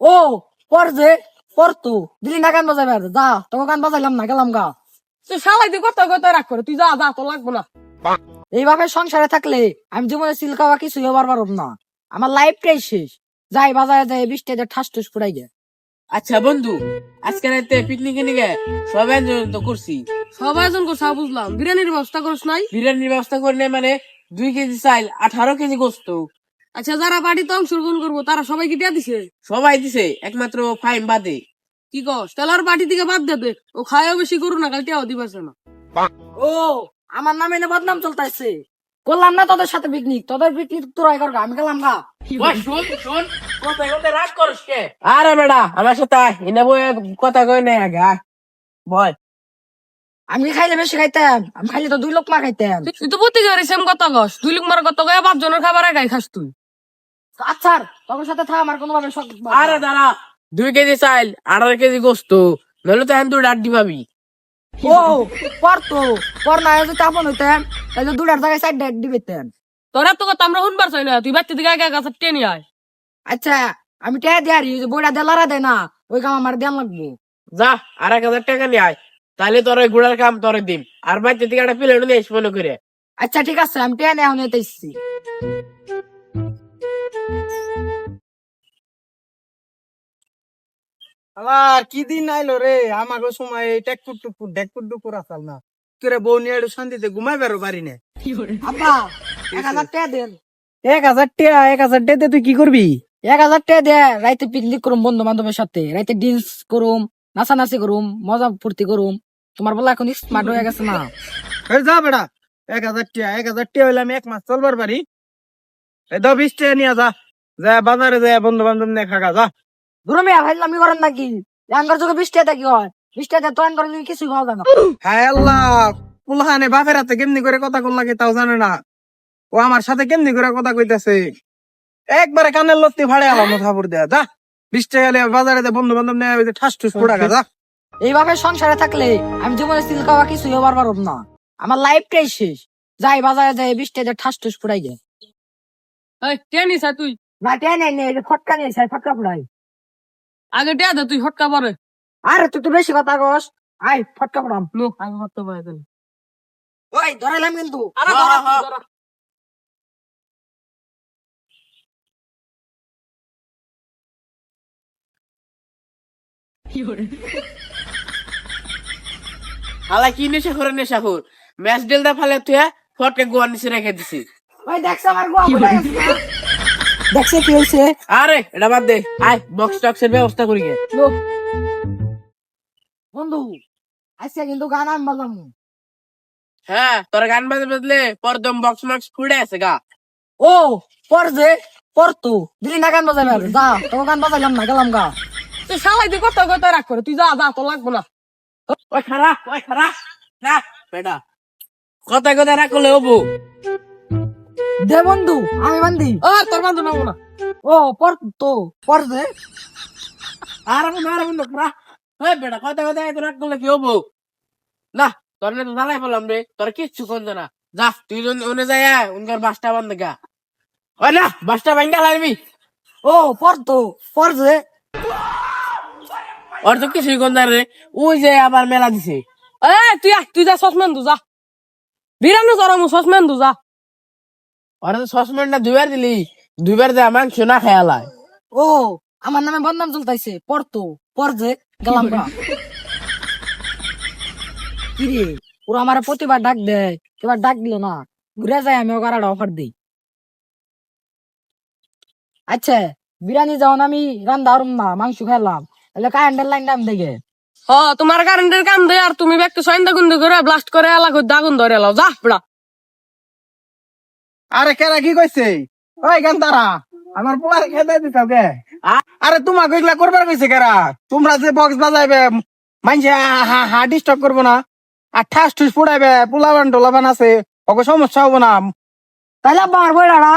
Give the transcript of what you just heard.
ও পর যে পর তো। দিলি না গান বাজাবে আর যা তোকে গান বাজাইলাম না গেলাম গা। তুই শালাই তুই কথা কথা রাগ করে তুই যা যা তো লাগবো না। এইভাবে সংসারে থাকলে আমি জীবনে সিল খাওয়া কিছুই হবার পারব না। আমার লাইফটাই শেষ। যাই বাজারে যাই বৃষ্টি ঠাস টুস ফুরাই গে। আচ্ছা বন্ধু আজকে রাতে পিকনিকে নিয়ে সবাই আয়োজন তো করছি। সবাই জন করছা বুঝলাম। বিরিয়ানির ব্যবস্থা করিস নাই? বিরিয়ানির ব্যবস্থা করে নেই মানে দুই কেজি চাইল আঠারো কেজি গোস্ত। আচ্ছা যারা বাড়িতে অংশগ্রহণ করব তারা সবাই কি দিয়া দিছে? সবাই দিছে একমাত্র ফাইম বাদে। কি কস? তাহলে আর বাড়ি থেকে বাদ দেবে ও খায়ও বেশি করু না কাল টিয়াও দিবাছে না। ও আমার নামে এনে বদনাম চলতেছে করলাম না তোদের সাথে পিকনিক তোদের পিকনিক তোরাই কর আমি গেলাম না শোন শোন। কথায় কথায় রাগ করিস কে? আরে বেড়া আমার সাথে এনে বই কথা কই নাই আগে বল আমি খাইলে বেশি খাইতাম? আমি খাইলে তো দুই লোক মা খাইতাম। তুই তো প্রতি ঘরে সেম কথা কস। দুই লোক মার কথা কয়ে পাঁচ জনের খাবার একাই খাস তুই। আচ্ছা তোর সাথে থাক আমার কোনো ভাবে আরে দাঁড়া দুই কেজি চাইল আঠারো কেজি গোস্ত নইলে তো এখন তুই ডাড্ডি পাবি। ও পর তো পর না যদি তাপন হইতাম তাহলে দুটার জায়গায় সাইড ডাইট দিবেতেন তোর এত কথা আমরা শুনবার চাই না তুই বাচ্চা দিকে একা একা টেনে আয়। আচ্ছা আমি টেয়া দিয়ে যে বইটা দিয়ে লড়া দেয় না ওই কাম আমার দেন লাগবো। যা আর এক হাজার টাকা নিয়ে আয় তাহলে তোর ওই ঘোড়ার কাম তোরে দিম আর বাচ্চা থেকে একটা প্লেট নিয়ে এসে মনে করে। আচ্ছা ঠিক আছে আমি টেয়া নেওয়া নিতে আবার কি দিন আইলো রে? আমাকে সময় টেকুর টুকুর ডেকুর ডুকুর আসাল না। করে বউ নিয়ে একটু শান্তিতে ঘুমাই বেরো পারি না। আব্বা এক হাজার টেয়া দেন। এক হাজার টিয়া এক হাজার টিয়াতে তুই কি করবি? এক হাজার টেয়া দে রাইতে পিকনিক করুম বন্ধু বান্ধবের সাথে। রাইতে ডিন্স করুম নাচানাচি করুম মজা ফুর্তি করুম। তোমার বলা এখন স্মার্ট হয়ে গেছে না। এই যা বেড়া এক হাজার টিয়া এক হাজার টিয়া হইলে আমি এক মাস চলবার পারি। এই দাও বিশ টিয়া নিয়ে যা। যা বাজারে যা বন্ধু বান্ধব নিয়ে খাগা যা। দূরে মেয়া ভাইলাম আমি করেন নাকি? বৃষ্টি হয়? বৃষ্টি তো কিছু খাওয়া যায় না। হায় আল্লাহ পুলহানে বাপের হাতে কেমনি করে কথা কল লাগে তাও জানে না। ও আমার সাথে কেমনি করে কথা কইতাছে? একবারে কানের লত্তি ফাড়ে আলাম থাপুর দেয়া যা। বিশ টাকা হলে বাজারে বন্ধু বান্ধব নিয়ে ঠাস ঠুস পোড়া যা। এইভাবে সংসারে থাকলে আমি জীবনে সিল খাওয়া কিছুই হবার পারব না। আমার লাইফটাই শেষ। যাই বাজারে যাই বৃষ্টি ঠাস টুস ফুরাই গে এই টেনি তুই? না টেয়া নেই ফটকা নিয়ে ফটকা ফুরাই আগে টিয়া দে তুই হটকা পরে। আরে তুই তো বেশি কথা কস। আই ফটকা ফুরাম নো আগে হটকা পরে দেন ওই ধরাইলাম কিন্তু। আরে হ্যাঁ, ধরা, হ্যাঁ। ধরা। হালা কি নেশা করে নেশা কর? ম্যাচ ডেলদা ফালে তুই ফটকে গোয়ার নিচে রেখে দিছি। ওই দেখছ আমার গোয়া? দেখছে কি হয়েছে আরে এটা বাদ দে। আয় বক্স টক্সের ব্যবস্থা করি গে। বন্ধু আজকে কিন্তু গান আমি বললাম হ্যাঁ তোর গান বাজে বাজলে পরদম বক্স মক্স ফুড়ে আছে গা। ও পর যে পর তো। দিলি না গান বাজাবে যা তোকে গান বাজাইলাম না গেলাম গা। তুই শালাই তুই কথা কথা রাগ করে তুই যা যা তো লাগবো না। ওই খারাপ ওই খারাপ না বেটা। কথা কথা রাখ করলে হব। দে বন্ধু, আমি বান্ধি ও তোর বান্ধব নামবো না। ও, পর তো, পর যে আর বন্ধু আর বন্ধু খারাপ ওই বেটা, কথা কথা এত রাখ করলে কি হব? না, তোর না তো জ্বালাই বললাম রে, তোর কিচ্ছু করত না। যা, তুই উনি যাই উনকার বাসটা বন্ধ গা। ওই না, বাসটা ভাঙ্গা লাগবি ও, পর তো, পর যে ওর তো কিছুই করত না রে, ওই যে আবার মেলা দিছে। এ, তুই তুই যা সসম্যান দু যা। বিরানো জরামু সসম্যান দু যা। ওরা তো সসমেন্টটা দুইবার দিলি দুইবার দেয়া মাংস না খেয়ালায় ও আমার নামে বদনাম চলতেছে পর তো পর যে গেলাম গা কি রে ওরা আমার প্রতিবার ডাক দেয় এবার ডাক দিল না ঘুরে যায় আমি ওকে আর অফার দিই। আচ্ছা বিরিয়ানি যখন আমি রান্না হরম না মাংস খেলাম তাহলে কারেন্টের লাইন দাম দেখে। হ তোমার কারেন্টের কাম দে আর তুমি ব্যক্তি সন্ধ্যা গুন্দ করে ব্লাস্ট করে এলাকা দাগুন ধরে এলাও যা বড়া আরে কেরা কি কইছে? ওই গান তারা, আমার পোলার খেতে দিতাও কে? আরে তোমা কইগুলা করবার কইছে কেরা? তোমরা যে বক্স বাজাইবে মাইনছে হা হা ডিস্টার্ব করব না। আর ঠাস ঠুস ফুড়াইবে পোলাবান টোলাবান আছে, ওকে সমস্যা হব না। তাহলে বই বইরা